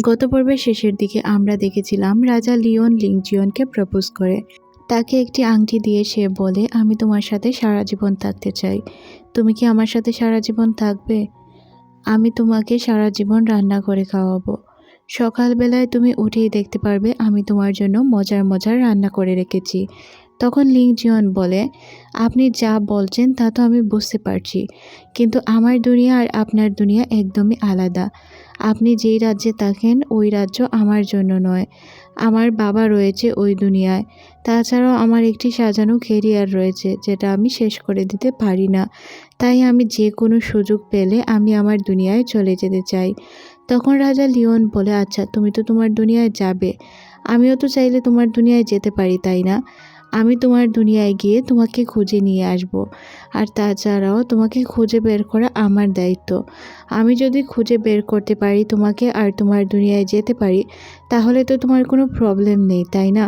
গত পর্বের শেষের দিকে আমরা দেখেছিলাম রাজা লিওন লিংজিয়নকে প্রপোজ করে। তাকে একটি আংটি দিয়ে সে বলে, আমি তোমার সাথে সারা জীবন থাকতে চাই। তুমি কি আমার সাথে সারা জীবন থাকবে? আমি তোমাকে সারা জীবন রান্না করে খাওয়াবো। সকালবেলায় তুমি উঠেই দেখতে পারবে আমি তোমার জন্য মজার মজার রান্না করে রেখেছি। তখন লিং জিয়ন বলে, আপনি যা বলছেন তা তো আমি বুঝতে পারছি, কিন্তু আমার দুনিয়া আর আপনার দুনিয়া একদমই আলাদা। আপনি যেই রাজ্যে থাকেন, ওই রাজ্য আমার জন্য নয়। আমার বাবা রয়েছে ওই দুনিয়ায়। তাছাড়াও আমার একটি সাজানো কেরিয়ার রয়েছে, যেটা আমি শেষ করে দিতে পারি না। তাই আমি যে কোনো সুযোগ পেলে আমি আমার দুনিয়ায় চলে যেতে চাই। তখন রাজা লিওন বলে আচ্ছা তুমি তো তোমার দুনিয়ায় যাবে। আমিও তো চাইলে তোমার দুনিয়ায় যেতে পারি, তাই না? আমি তোমার দুনিয়ায় গিয়ে তোমাকে খুঁজে নিয়ে আসব। আর তাছাড়াও তোমাকে খুঁজে বের করা আমার দায়িত্ব। আমি যদি খুঁজে বের করতে পারি তোমাকে আর তোমার দুনিয়ায় যেতে পারি, তাহলে তো তোমার কোনো প্রবলেম নেই, তাই না?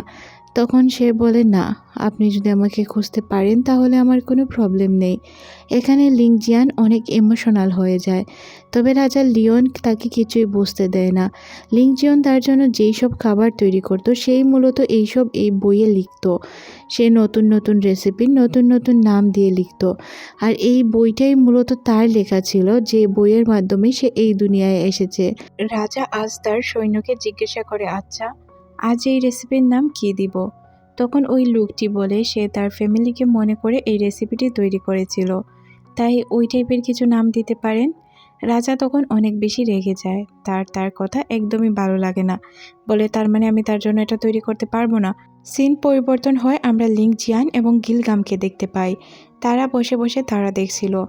তখন সে বলে, না, আপনি যদি আমাকে খুঁজতে পারেন, তাহলে আমার কোনো প্রবলেম নেই। এখানে লিংজিয়ান অনেক ইমোশনাল হয়ে যায়। তবে রাজা লিওন তাকে কিছুই বুঝতে দেয় না। লিংজিয়ন তার জন্য যেই সব খাবার তৈরি করতো, সেই মূলত এইসব এই বইয়ে লিখতো। সে নতুন নতুন রেসিপি নতুন নতুন নাম দিয়ে লিখতো। আর এই বইটাই মূলত তার লেখা ছিল, যে বইয়ের মাধ্যমে সে এই দুনিয়ায় এসেছে। রাজা আজ তার সৈন্যকে জিজ্ঞাসা করে আচ্ছা আজ এই রেসিপির নাম কী দিব? তখন ওই লোকটি বলে, সে তার ফ্যামিলিকে মনে করে এই রেসিপিটি তৈরি করেছিল। তাই ওই টাইপের কিছু নাম দিতে পারেন? রাজা তখন অনেক বেশি রেগে যায়। তার তার কথা একদমই ভালো লাগে না। বলে, তার মানে আমি তার জন্য এটা তৈরি করতে পারব না? সিন পরিবর্তন হয়, আমরা লিং জিয়ান এবং গিলগামকে দেখতে পাই। তারা বসে বসে তারা দেখছিল।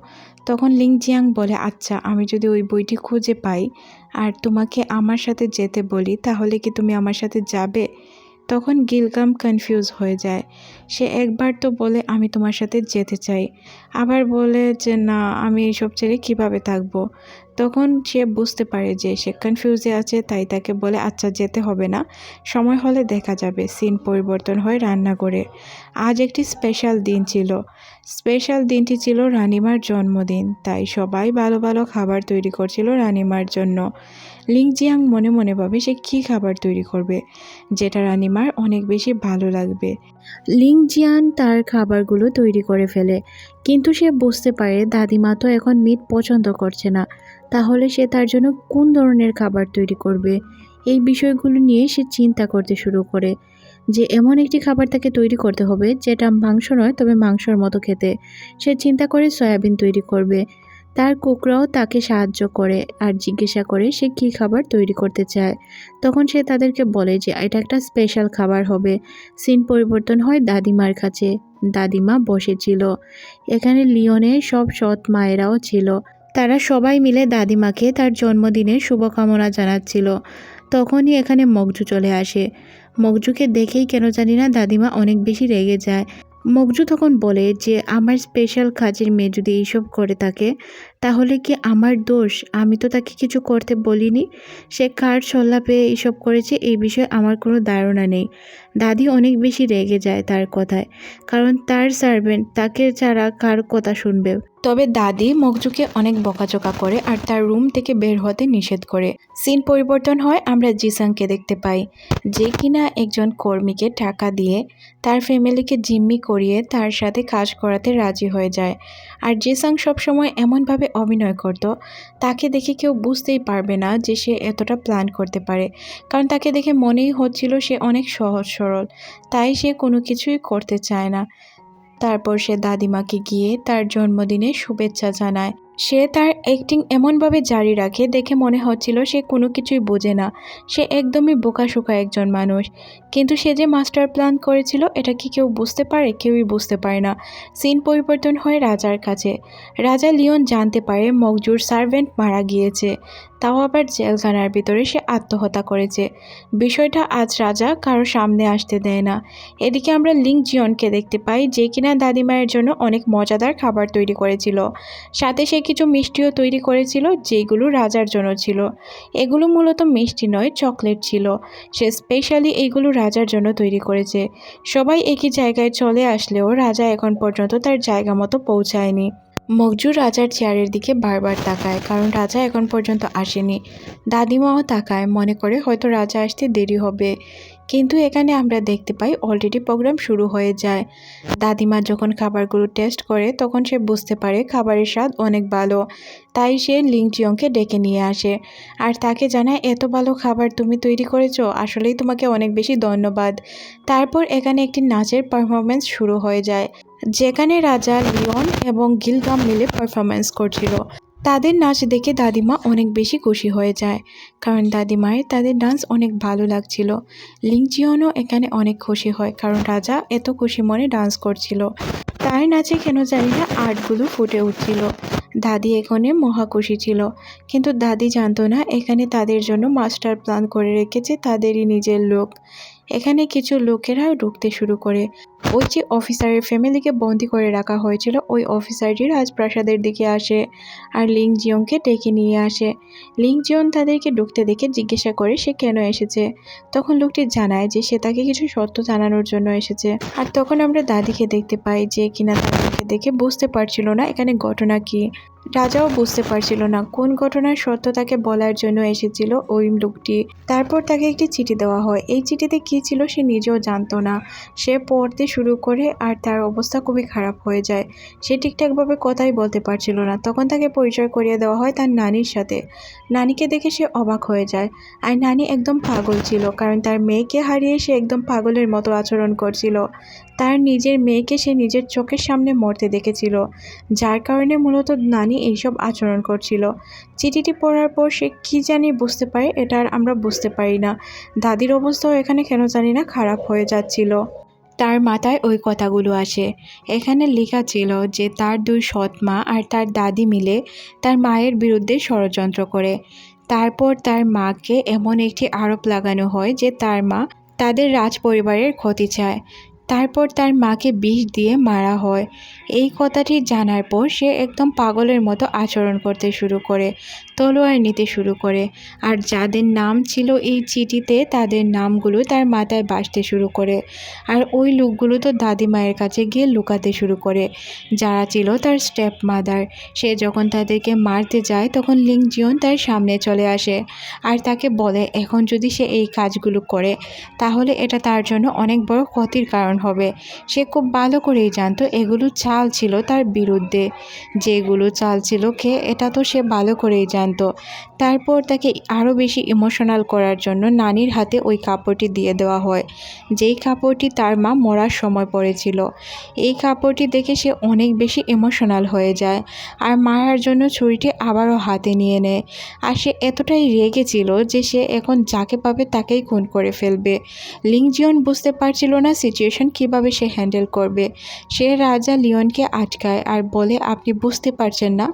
তখন লিং জিয়াং বলে আচ্ছা আমি যদি ওই বইটি খুঁজে পাই আর তোমাকে আমার সাথে যেতে বলি, তাহলে কি তুমি আমার সাথে যাবে? তখন গিলগাম কনফিউজ হয়ে যায়। সে একবার তো বলে, আমি তোমার সাথে যেতে চাই। আবার বলে যে, না, আমি এইসব ছেড়ে কীভাবে থাকব? তখন সে বুঝতে পারে যে সে কনফিউজে আছে, তাই তাকে বলে আচ্ছা যেতে হবে না। সময় হলে দেখা যাবে সিন পরিবর্তন হয় রান্নাঘরে। আজ একটি স্পেশাল দিন ছিল। স্পেশাল দিনটি ছিল রানিমার জন্মদিন, তাই সবাই ভালো ভালো খাবার তৈরি করছিল রানিমার জন্য। লিংজিয়াং মনে মনে ভাবে সে কী খাবার তৈরি করবে, যেটা রানিমার অনেক বেশি ভালো লাগবে। লিংজিয়ান তার খাবারগুলো তৈরি করে ফেলে, কিন্তু সে বুঝতে পারে দাদিমা তো এখন মিট পছন্দ করছে না। তাহলে সে তার জন্য কোন ধরনের খাবার তৈরি করবে? এই বিষয়গুলো নিয়ে সে চিন্তা করতে শুরু করে যে এমন একটি খাবার তাকে তৈরি করতে হবে যেটা মাংস নয়, তবে মাংসর মতো খেতে। সে চিন্তা করে সয়াবিন তৈরি করবে। তার কুকরাও তাকে সাহায্য করে আর জিজ্ঞাসা করে সে কী খাবার তৈরি করতে চায়। তখন সে তাদেরকে বলে যে এটা একটা স্পেশাল খাবার হবে। সিন পরিবর্তন হয় দাদিমার কাছে। দাদিমা বসেছিল। এখানে লিওনে সব সৎ মায়েরাও ছিল। তারা সবাই মিলে দাদিমাকে তার জন্মদিনের শুভকামনা জানাচ্ছিল। তখনই এখানে মগজু চলে আসে। মগজুকে দেখেই কেন জানি না দাদিমা অনেক বেশি রেগে যায়। মগজু তখন বলে যে, আমার স্পেশাল কাজের মেয়ে যদি এইসব করে থাকে, তাহলে কি আমার দোষ? আমি তো তাকে কিছু করতে বলিনি। সে কার সল্লা পেয়ে এইসব করেছে এই বিষয়ে আমার কোনো ধারণা নেই। দাদি অনেক বেশি রেগে যায় তার কথায়, কারণ তার সার্ভেন্ট তাকে ছাড়া কার কথা শুনবে? তবে দাদি মগজুকে অনেক বকাচকা করে আর তার রুম থেকে বের হতে নিষেধ করে। সিন পরিবর্তন হয়, আমরা জিসাংকে দেখতে পাই, যে কিনা একজন কর্মীকে টাকা দিয়ে তার ফ্যামিলিকে জিম্মি করিয়ে তার সাথে কাজ করাতে রাজি হয়ে যায়। আর জিসাং সবসময় এমনভাবে অভিনয় করত, তাকে দেখে কেউ বুঝতেই পারবে না যে সে এতটা প্ল্যান করতে পারে। কারণ তাকে দেখে মনেই হচ্ছিল সে অনেক সহজ সরল, তাই সে কোনো কিছুই করতে চায় না। তারপর সে দাদিমাকে গিয়ে তার জন্মদিনে শুভেচ্ছা জানায়। সে তার অ্যাক্টিং এমনভাবে জারি রাখে, দেখে মনে হচ্ছিল সে কোনো কিছুই বোঝে না। সে একদমই বোকাশোকা একজন মানুষ। কিন্তু সে যে মাস্টার প্ল্যান করেছিল, এটা কি কেউ বুঝতে পারে? কেউই বুঝতে পারে না। সিন পরিবর্তন হয় রাজার কাছে। রাজা লিওন জানতে পারে মকজুর সার্ভেন্ট মারা গিয়েছে। তাও আবার জেলখানার ভিতরে সে আত্মহত্যা করেছে। বিষয়টা আজ রাজা কারও সামনে আসতে দেয় না। এদিকে আমরা লিং জিয়নকে দেখতে পাই, যে কিনা দাদিমায়ের জন্য অনেক মজাদার খাবার তৈরি করেছিল। সাথে সে কিছু মিষ্টিও তৈরি করেছিল যেগুলো রাজার জন্য ছিল। এগুলো মূলত মিষ্টি নয়, চকলেট ছিল। সে স্পেশালি এইগুলো রাজার জন্য তৈরি করেছে। সবাই একই জায়গায় চলে আসলেও রাজা এখন পর্যন্ত তার জায়গা মতো পৌঁছায়নি। মকজু রাজার চেয়ারের দিকে বারবার তাকায়, কারণ রাজা এখন পর্যন্ত আসেনি। দাদিমাও তাকায়, মনে করে হয়তো রাজা আসতে দেরি হবে। কিন্তু এখানে আমরা দেখতে পাই অলরেডি প্রোগ্রাম শুরু হয়ে যায়। দাদিমা যখন খাবারগুলো টেস্ট করে, তখন সে বুঝতে পারে খাবারের স্বাদ অনেক ভালো। তাই সে লিংজিয়ংকে ডেকে নিয়ে আসে। আর তাকে জানায়, এত ভালো খাবার তুমি তৈরি করেছ, আসলেই তোমাকে অনেক বেশি ধন্যবাদ। তারপর এখানে একটি নাচের পারফরমেন্স শুরু হয়ে যায়। যেখানে রাজা লিওন এবং গিলগাম মিলে পারফরমেন্স করছিল। তাদের নাচ দেখে দাদিমা অনেক বেশি খুশি হয়ে যায়, কারণ দাদিমায়ের তাদের ডান্স অনেক ভালো লাগছিল। লিংচিয়নও এখানে অনেক খুশি হয়, কারণ রাজা এত খুশি মনে ডান্স করছিল। তার নাচে কেন জানি না আর্টগুলো ফুটে উঠছিল। দাদি এখানে মহা খুশি ছিল, কিন্তু দাদি জানতো না এখানে তাদের জন্য মাস্টার প্ল্যান করে রেখেছে তাদেরই নিজের লোক এখানে কিছু লোকেরা ঢুকতে শুরু করে। ওই যে অফিসারের ফ্যামিলিকে বন্দি করে রাখা হয়েছিল, ওই অফিসারটি রাজপ্রাসাদের দিকে আসে আর লিং জিয়ংকে ডেকে নিয়ে আসে। লিং জিয়ন তাদেরকে ঢুকতে দেখে জিজ্ঞাসা করে সে কেন এসেছে। তখন লোকটি জানায় যে সে তাকে কিছু সত্য জানানোর জন্য এসেছে। আর তখন আমরা দাদিকে দেখতে পাই যে কিনা তাদেরকে দেখে বুঝতে পারছিল না এখানে ঘটনা কি। রাজাও বুঝতে পারছিল না কোন ঘটনার সত্য তাকে বলার জন্য এসেছিল ওই লোকটি। তারপর তাকে একটি চিঠি দেওয়া হয়। এই চিঠিতে কী ছিল সে নিজেও জানতো না। সে পড়তে শুরু করে আর তার অবস্থা খুবই খারাপ হয়ে যায়। সে ঠিকঠাকভাবে কথাই বলতে পারছিল না। তখন তাকে পরিচয় করিয়ে দেওয়া হয় তার নানির সাথে। নানিকে দেখে সে অবাক হয়ে যায়। আর নানি একদম পাগল ছিল, কারণ তার মেয়েকে হারিয়ে সে একদম পাগলের মতো আচরণ করছিল। তার নিজের মেয়েকে সে নিজের চোখের সামনে মরতে দেখেছিল, যার কারণে মূলত নানি এইসব আচরণ করছিল। চিঠিটি পড়ার পর সে কী জানি বুঝতে পারে, এটা আর আমরা বুঝতে পারি না। দাদির অবস্থাও এখানে কেন জানি না খারাপ হয়ে যাচ্ছিল। তার মাথায় ওই কথাগুলো আসে। এখানে লেখা ছিল যে তার দুই সৎ মা আর তার দাদি মিলে তার মায়ের বিরুদ্ধে ষড়যন্ত্র করে। তারপর তার মাকে এমন একটি আরোপ লাগানো হয় যে তার মা তাদের রাজ পরিবারের ক্ষতি চায়। তারপর তার মাকে বিষ দিয়ে মারা হয়। এই কথাটি জানার পর সে একদম পাগলের মতো আচরণ করতে শুরু করে। তলোয়ার নিতে শুরু করে। আর যাদের নাম ছিল এই চিঠিতে, তাদের নামগুলো তার মাথায় বাসতে শুরু করে। আর ওই লোকগুলো তো দাদিমায়ের কাছে গিয়ে লুকাতে শুরু করে। যারা ছিল তার স্টেপ মাদার সে যখন তাদেরকে মারতে যায়, তখন লিংজিয়ন তার সামনে চলে আসে। আর তাকে বলে, এখন যদি সে এই কাজগুলো করে, তাহলে এটা তার জন্য অনেক বড় ক্ষতির কারণ হবে। সে খুব ভালো করেই জানতো, এগুলো চাল ছিল তার বিরুদ্ধে। যেগুলো চাল ছিল কে এটা তো সে ভালো করেই জানতো। তারপর তাকে আরও বেশি ইমোশনাল করার জন্য নানির হাতে ওই কাপড়টি দিয়ে দেওয়া হয়। যেই কাপড়টি তার মা মরার সময় পড়েছিল এই কাপড়টি দেখে সে অনেক বেশি ইমোশনাল হয়ে যায় আর মারার জন্য ছুরিটি আবারও হাতে নিয়ে নেয়। আর সে এতটাই রেগেছিল যে সে এখন যাকে পাবে তাকেই খুন করে ফেলবে। লিংজিয়ন বুঝতে পারছিল না সিচুয়েশন কীভাবে সে হ্যান্ডেল করবে। সে রাজা লিওনকে আটকায় আর বলে, আপনি বুঝতে পারছেন না।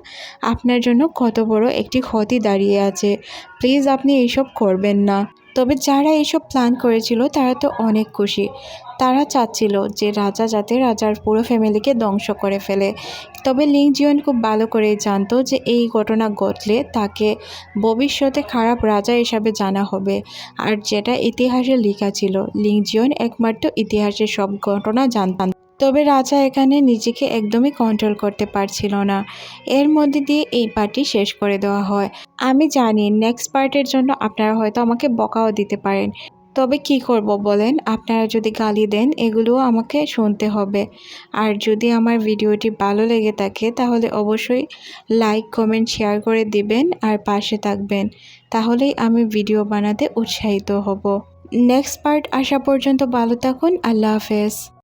আপনার জন্য কত বড় একটি ক্ষতি দাঁড়িয়ে আছে। প্লিজ আপনি এইসব করবেন না। তবে যারা এইসব প্ল্যান করেছিল, তারা তো অনেক খুশি। তারা চাচ্ছিল যে রাজা যাতে রাজার পুরো ফ্যামিলিকে ধ্বংস করে ফেলে। তবে লিং জিয়ন খুব ভালো করেই জানতো যে এই ঘটনা ঘটলে তাকে ভবিষ্যতে খারাপ রাজা হিসাবে জানা হবে। আর যেটা ইতিহাসে লেখা ছিল, লিং জিয়ন একমাত্র ইতিহাসের সব ঘটনা জানতাম তবে রাজা এখানে নিজেকে একদমই কন্ট্রোল করতে পারছিল না। এর মধ্যে দিয়ে এই পার্টি শেষ করে দেওয়া হয়। আমি জানি নেক্সট পার্টের জন্য আপনারা হয়তো আমাকে বকাও দিতে পারেন। তবে কি করব বলেন? আপনারা যদি গালি দেন, এগুলোও আমাকে শুনতে হবে। আর যদি আমার ভিডিওটি ভালো লেগে থাকে, তাহলে অবশ্যই লাইক কমেন্ট শেয়ার করে দিবেন আর পাশে থাকবেন। তাহলেই আমি ভিডিও বানাতে উৎসাহিত হব। নেক্সট পার্ট আসা পর্যন্ত ভালো থাকুন। আল্লাহ হাফেজ।